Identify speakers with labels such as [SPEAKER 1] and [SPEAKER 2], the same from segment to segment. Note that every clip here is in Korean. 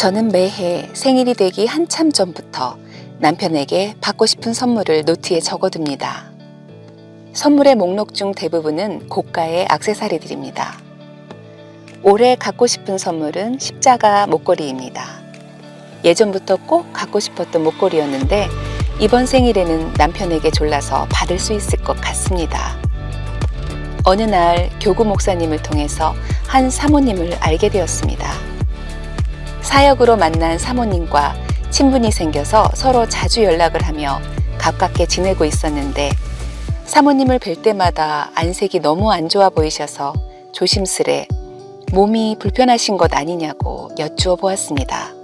[SPEAKER 1] 저는 매해 생일이 되기 한참 전부터 남편에게 받고 싶은 선물을 노트에 적어둡니다. 선물의 목록 중 대부분은 고가의 악세사리들입니다. 올해 갖고 싶은 선물은 십자가 목걸이입니다. 예전부터 꼭 갖고 싶었던 목걸이였는데 이번 생일에는 남편에게 졸라서 받을 수 있을 것 같습니다. 어느 날 교구 목사님을 통해서 한 사모님을 알게 되었습니다. 사역으로 만난 사모님과 친분이 생겨서 서로 자주 연락을 하며 가깝게 지내고 있었는데 사모님을 뵐 때마다 안색이 너무 안 좋아 보이셔서 조심스레 몸이 불편하신 것 아니냐고 여쭈어 보았습니다.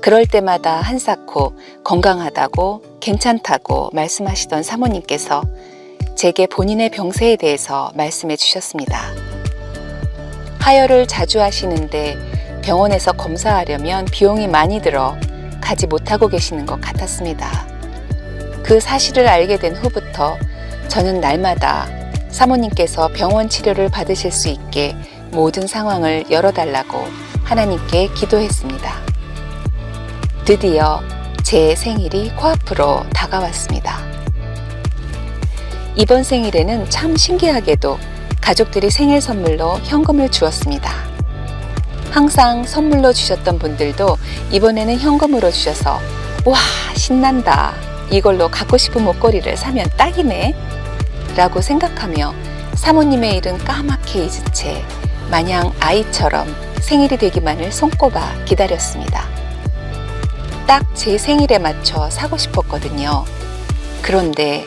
[SPEAKER 1] 그럴 때마다 한사코 건강하다고 괜찮다고 말씀하시던 사모님께서 제게 본인의 병세에 대해서 말씀해 주셨습니다. 하혈을 자주 하시는데 병원에서 검사하려면 비용이 많이 들어 가지 못하고 계시는 것 같았습니다. 그 사실을 알게 된 후부터 저는 날마다 사모님께서 병원 치료를 받으실 수 있게 모든 상황을 열어달라고 하나님께 기도했습니다. 드디어 제 생일이 코앞으로 다가왔습니다. 이번 생일에는 참 신기하게도 가족들이 생일 선물로 현금을 주었습니다. 항상 선물로 주셨던 분들도 이번에는 현금으로 주셔서 와, 신난다. 이걸로 갖고 싶은 목걸이를 사면 딱이네. 라고 생각하며 사모님의 일은 까맣게 잊은 채 마냥 아이처럼 생일이 되기만을 손꼽아 기다렸습니다. 딱 제 생일에 맞춰 사고 싶었거든요. 그런데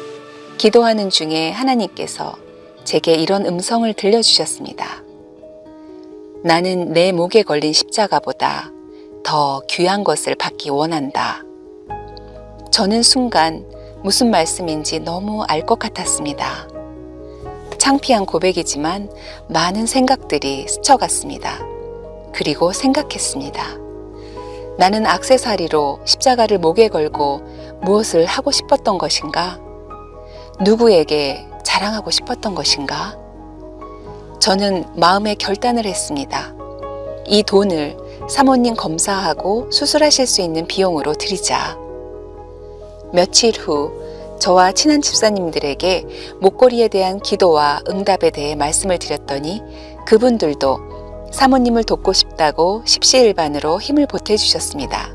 [SPEAKER 1] 기도하는 중에 하나님께서 제게 이런 음성을 들려주셨습니다. 나는 내 목에 걸린 십자가보다 더 귀한 것을 받기 원한다. 저는 순간 무슨 말씀인지 너무 알 것 같았습니다. 창피한 고백이지만 많은 생각들이 스쳐갔습니다. 그리고 생각했습니다. 나는 악세사리로 십자가를 목에 걸고 무엇을 하고 싶었던 것인가? 누구에게 자랑하고 싶었던 것인가? 저는 마음의 결단을 했습니다. 이 돈을 사모님 검사하고 수술하실 수 있는 비용으로 드리자. 며칠 후 저와 친한 집사님들에게 목걸이에 대한 기도와 응답에 대해 말씀을 드렸더니 그분들도 사모님을 돕고 싶다고 십시일반으로 힘을 보태주셨습니다.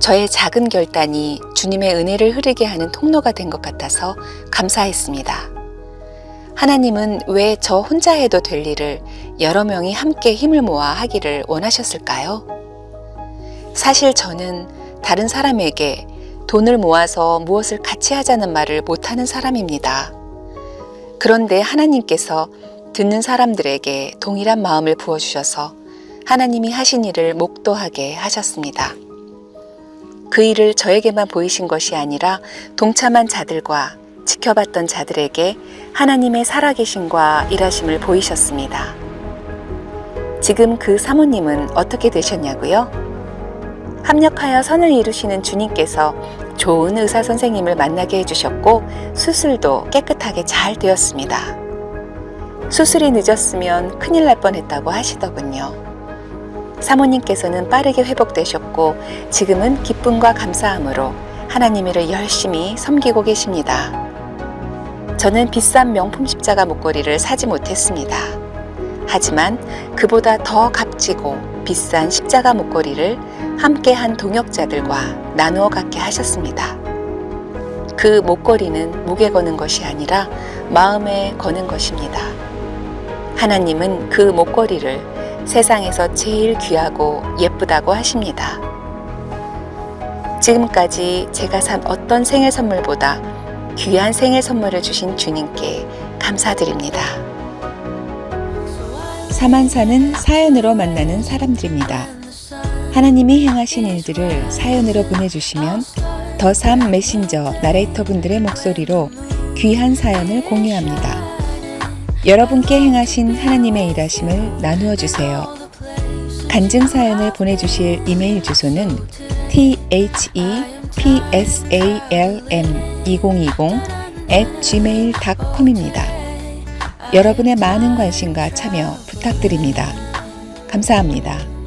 [SPEAKER 1] 저의 작은 결단이 주님의 은혜를 흐르게 하는 통로가 된 것 같아서 감사했습니다. 하나님은 왜 저 혼자 해도 될 일을 여러 명이 함께 힘을 모아 하기를 원하셨을까요? 사실 저는 다른 사람에게 돈을 모아서 무엇을 같이 하자는 말을 못하는 사람입니다. 그런데 하나님께서 듣는 사람들에게 동일한 마음을 부어주셔서 하나님이 하신 일을 목도하게 하셨습니다. 그 일을 저에게만 보이신 것이 아니라 동참한 자들과 지켜봤던 자들에게 하나님의 살아계심과 일하심을 보이셨습니다. 지금 그 사모님은 어떻게 되셨냐고요? 합력하여 선을 이루시는 주님께서 좋은 의사 선생님을 만나게 해주셨고 수술도 깨끗하게 잘 되었습니다. 수술이 늦었으면 큰일 날 뻔했다고 하시더군요. 사모님께서는 빠르게 회복되셨고 지금은 기쁨과 감사함으로 하나님을 열심히 섬기고 계십니다. 저는 비싼 명품 십자가 목걸이를 사지 못했습니다. 하지만 그보다 더 값지고 비싼 십자가 목걸이를 함께한 동역자들과 나누어 갖게 하셨습니다. 그 목걸이는 목에 거는 것이 아니라 마음에 거는 것입니다. 하나님은 그 목걸이를 세상에서 제일 귀하고 예쁘다고 하십니다. 지금까지 제가 산 어떤 생일 선물보다 귀한 생일 선물을 주신 주님께 감사드립니다. 사만사는 사연으로 만나는 사람들입니다. 하나님이 행하신 일들을 사연으로 보내주시면 더삼 메신저 나레이터 분들의 목소리로 귀한 사연을 공유합니다. 여러분께 행하신 하나님의 일하심을 나누어 주세요. 간증 사연을 보내주실 이메일 주소는 t h e p s a l m 2020 at gmail.com입니다. 여러분의 많은 관심과 참여 부탁드립니다. 감사합니다.